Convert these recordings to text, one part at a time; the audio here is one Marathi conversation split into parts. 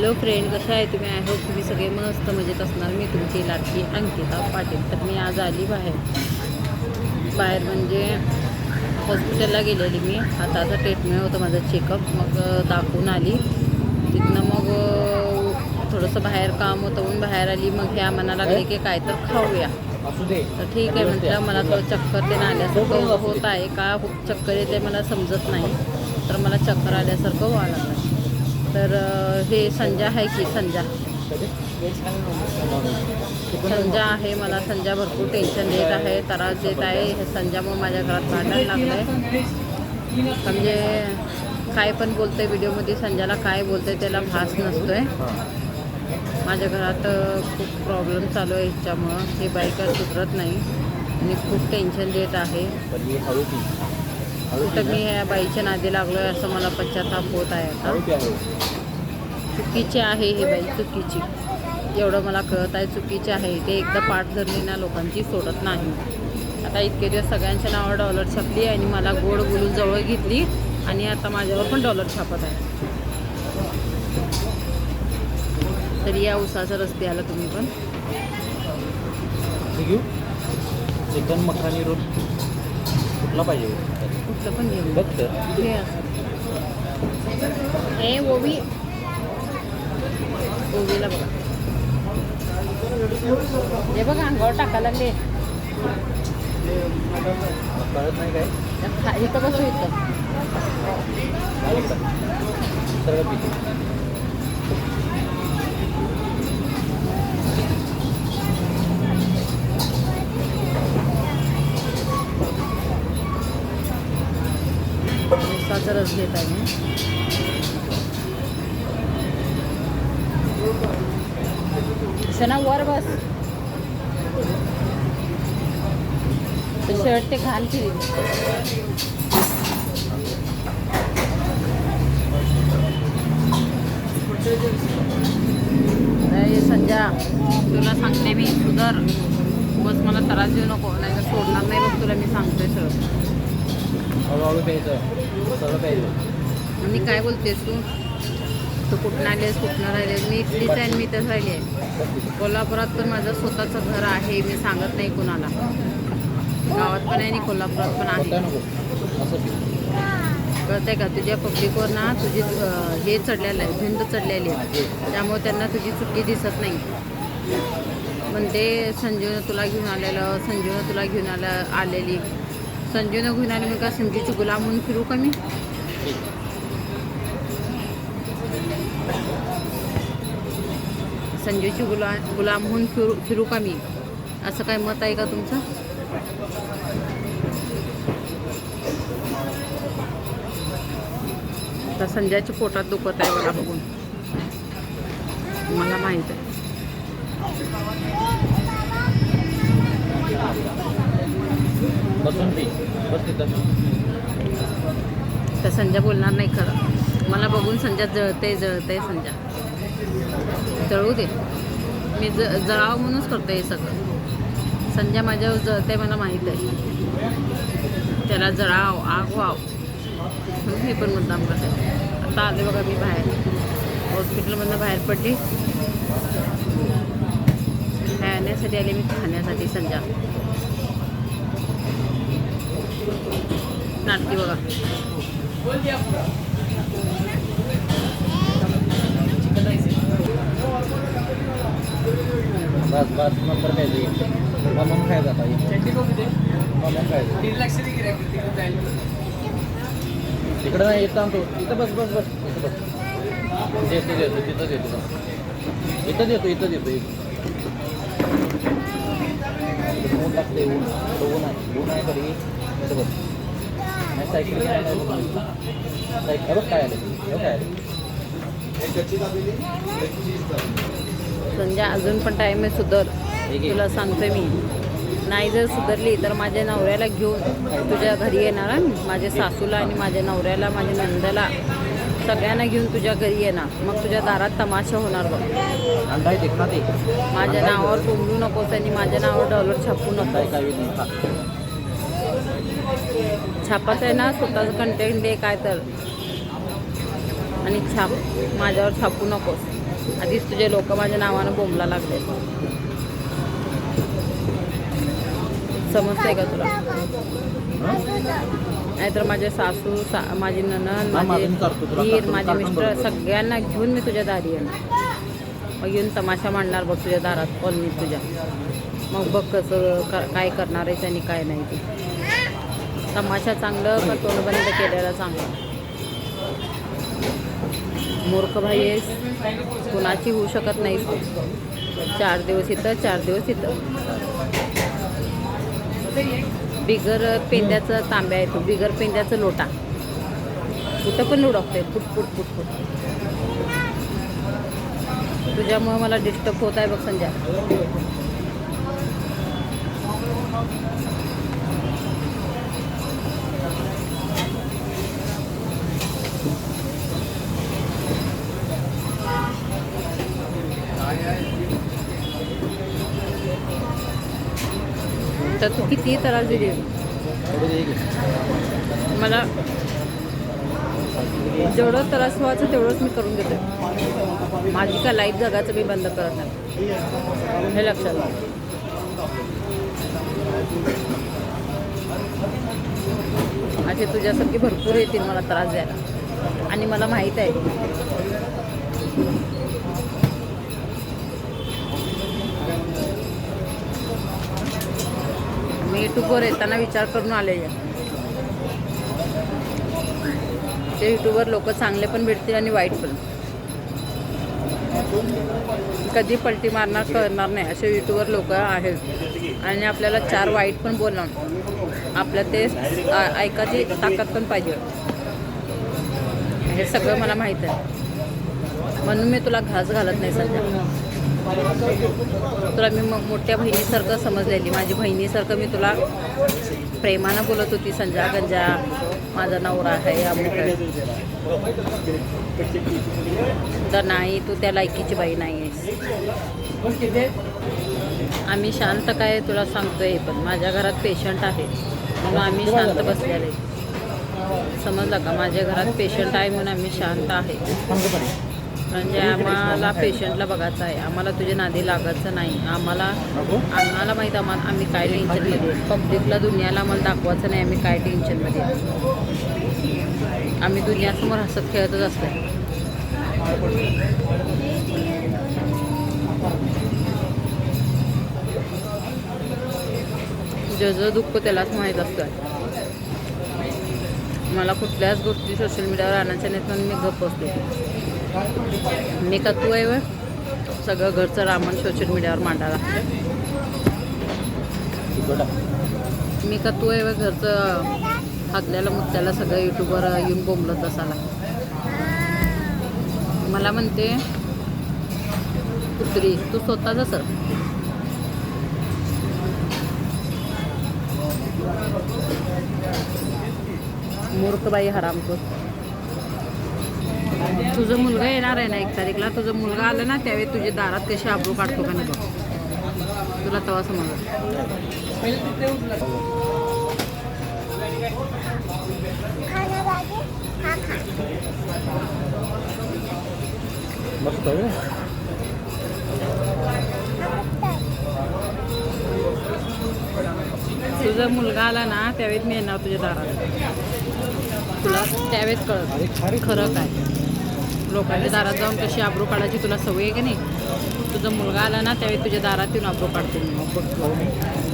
हॅलो फ्रेंड कशा आहे तुम्ही? आय होप तुम्ही सगळे मस्त मजेत असणार. मी तुमची लाडकी अंकिता पाटील. तर मी आज आली बाहेर. बाहेर म्हणजे हॉस्पिटलला गेलेली मी. हाताचं ट्रीटमेंट होतं माझं चेकअप. मग दाखवून आली. तिथनं मग थोडंसं बाहेर काम होतं म्हणून बाहेर आली. मग ह्या म्हणा लागले की काय तर खाऊया. तर ठीक आहे म्हटलं मला थोडं चक्कर ते आल्यासारखं होत आहे का? हो- चक्कर येते मला समजत नाही. तर मला चक्कर आल्यासारखं व्हावं लागलं. तर हे संजा आहे की संजा? संजा आहे मला संजा भरपूर टेन्शन देत आहे त्रास देत आहे. हे संजामुळे माझ्या घरात भांडण लागलं आहे म्हणजे काय पण बोलते व्हिडिओमध्ये संजाला काय बोलते त्याला भास नसतोय. माझ्या घरात खूप प्रॉब्लेम चालू आहे ह्याच्यामुळं हे बाई सुधरत नाही. आणि खूप टेन्शन देत आहे. कुठं. मी ह्या बाईच्या नादी लागलो आहे असं मला पश्चाताप होत आहे आता. चुकीची आहे ही बाई चुकीची. एवढं मला कळत आहे चुकीचे आहे. ते एकदा पाठ धरली ना लोकांची सोडत नाही. आता इतके दिवस सगळ्यांच्या नावावर डॉलर छापली आणि मला गोड बोलून जवळ घेतली आणि आता माझ्यावर पण डॉलर छापत आहे. तरी या उसाचा रस्ते आला तुम्ही पण. चिकन मखानी रोल कुठला पाहिजे? कुठलं पण घेऊ तर. हे असं. हे ओवी. ओवीला बघा. हे बघा अंगावर टाकायला लागले. कळत नाही काय? इथं बसू इथं? रस घेत आहे. मी सना वर बस. शर्ट ते घाल की. संजा तुला सांगते मी सुधर. बस मला त्रास देऊ नको नाही तर सोडणार नाही बघ तुला मी सांगते सर हळूहळू प्यायचं. सरळ प्यायचं. मी काय बोलतेस तू? तू कुठून आलीस कुठून राहिलेस मी इथलीच आहे मी इथंच राहिली आहे कोल्हापुरात पण माझं स्वतःचं घर आहे मी सांगत नाही कुणाला. गावात पण आहे आणि कोल्हापुरात पण आहे. कळतंय का? तुझ्या पब्लिकवर ना तुझी हे चढलेलं आहे भिंत चढलेली आहे. त्यामुळे त्यांना तुझी चुकी दिसत नाही. म्हणते संजूनं तुला घेऊन आलेलं संजूनं तुला घेऊन आलं आलेली. संजूनं घेऊन आली मी का संजूची गुलाम म्हणून फिरू का मी? संजूची गुला गुलाम म्हणून फिरू फिरू का मी? असं काय मत आहे का तुमचं? आता संजयच्या पोटात दुखत आहे मला बघून. मला माहीत आहे. तर संजय बोलणार नाही खरं. मला बघून संजय जळते जळते संजय जळू दे. मी ज जळावं म्हणूनच करते हे सगळं. संजय माझ्यावर जळते मला माहीत आहे त्याला जळाव आग व्हाव म्हणून मी पण मुद्दाम करते. आता आले बघा मी बाहेर. हॉस्पिटलमधनं बाहेर पडली. खाण्यासाठी आले मी खाण्यासाठी संजा नाटकी बघा. बस बस नंतर प्यायचं म्हणून खायचं आता म्हणून खायचं तिकडं नाही येत आणतो इथं बस बस बस. इथं बस. देतो देतो तिथं देतो इथं देतो इथं देतो इथं. ऊन टाकते ऊन इथं ऊन आहे ऊन आहे तरी इथं बस. सायकल सायकल बघ काय आलं? बघ काय आलं? संजय अजून पण टाईम आहे सुधर. तुला सांगते मी. नाही जर सुधरली तर माझ्या नवऱ्याला घेऊन तुझ्या घरी येणार हं. माझ्या सासूला आणि माझ्या नवऱ्याला माझ्या नंदाला. सगळ्यांना घेऊन तुझ्या घरी येणार. मग तुझ्या दारात तमाशा होणार बघ. माझ्या नावावर बोलू नकोस आणि माझ्या नावावर डॉलर छापू नकोस. खा छापाचं आहे ना स्वतःचं कंटेंट दे काय तर. आणि छाप माझ्यावर छापू नकोस. आधीच तुझे लोक माझ्या नावानं बोंबला लागले. समजतंय का तुला? नाहीतर माझे सासू सा माझी ननन माझे धीर माझे मिस्टर. सगळ्यांना घेऊन मी तुझ्या दारी येणार. मग येऊन तमाशा मांडणार बघ तुझ्या दारात. कॉलनीत तुझ्या? मग बघ कसं क- काय करणार आहेस आणि काय नाही ते. तमाशा चांगलं का तोंडबंद केलेलं चांगलं? मूर्ख भाई आहेस. कुणाची होऊ शकत नाही चार दिवस इथं चार दिवस इथं. बिगर पेंद्याचं तांब्या आहे तो. बिगर पेंद्याचं लोटा. कुठं पण लुडकते फुट फुट फुट फुट. तुझ्यामुळं मला डिस्टर्ब होत आहे बघ संध्या. तर तू किती त्रास दिली. दे मला जेवढं त्रास व्हायचं तेवढंच मी करून घेते माझी का लाईफ जगाचं मी बंद करत नाही. हे लक्षात असे तुझ्यासारखे भरपूर येतील मला त्रास द्यायला. आणि मला माहीत आहे. मी युट्यूबवर येताना विचार करून आले ते युट्यूबवर लोक चांगले पण भेटतील आणि वाईट पण. कधी पलटी मारणार कळणार नाही असे यूट्यूबवर लोक आहेत. आणि आपल्याला चार वाईट पण बोलणार आपल्या ते ऐकायची ताकद पण पाहिजे. हे सगळं मला माहीत आहे. म्हणून मी तुला घास घालत नाही सध्या. तुला मी मग मोठ्या बहिणीसारखं समजलेली. माझी बहिणीसारखं मी तुला प्रेमानं बोलत होती संजा गंजा माझा नवरा आहे अमुक तर नाही तू त्या लायकीची बाई नाही आहेस आम्ही शांत काय तुला सांगतोय पण. माझ्या घरात पेशंट आहे. म्हणून आम्ही शांत बसलेले समजलं का? माझ्या घरात पेशंट आहे म्हणून आम्ही शांत आहे. म्हणजे आम्हाला पेशंटला बघायचं आहे आम्हाला तुझ्या नादी लागायचं नाही आम्हाला? आम्हाला माहीत आम्हाला आम्ही काय टेन्शनमध्ये. पब्लिकला दुनियाला आम्हाला दाखवायचं नाही आम्ही काय टेन्शनमध्ये. आम्ही दुनियासमोर हसत खेळतच असतो ज्याचं दुःख त्यालाच माहीत असतं मला कुठल्याच गोष्टी सोशल मीडियावर आणायच्या नाहीत म्हणून मी गप्प असते मी का तू आहे सगळं घरचं रामण सोशल मीडियावर मांडायला लागतं मी का तू आहे व्हय? घरचं हातल्याला मुत्याला सगळं यूट्यूबवर येऊन बोंबलत बसायला. मला म्हणते कुत्री तू स्वतःच सर. मूर्खबाई हरामखोर. तुझा मुलगा येणार आहे ना एक तारीखला. तुझा मुलगा आला ना त्यावेळी तुझ्या दारात कशी आबरू काढतो का नाही बघ. तुला आहे ना? तुझा मुलगा आला ना त्यावेळेस मी येणार तुझ्या दारात. तुला त्यावेळेस कळत. खरं काय? लोकांच्या दारात जाऊन कशी आबरू काढायची तुला सवय आहे की नाही? तुझा मुलगा आला ना त्यावेळी तुझ्या दारात येऊन आब्रू काढतो मी. मग बघतो.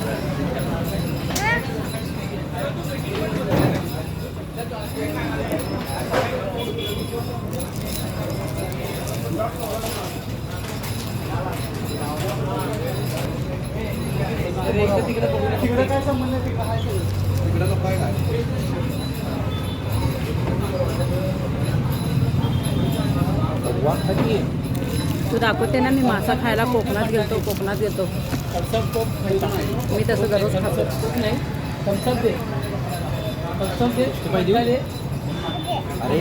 तू. दाखवते ना मी मासा खायला कोकणात गेलतो कोकणात गेलतो मी तसं दररोज खातो. पाहिजे अरे.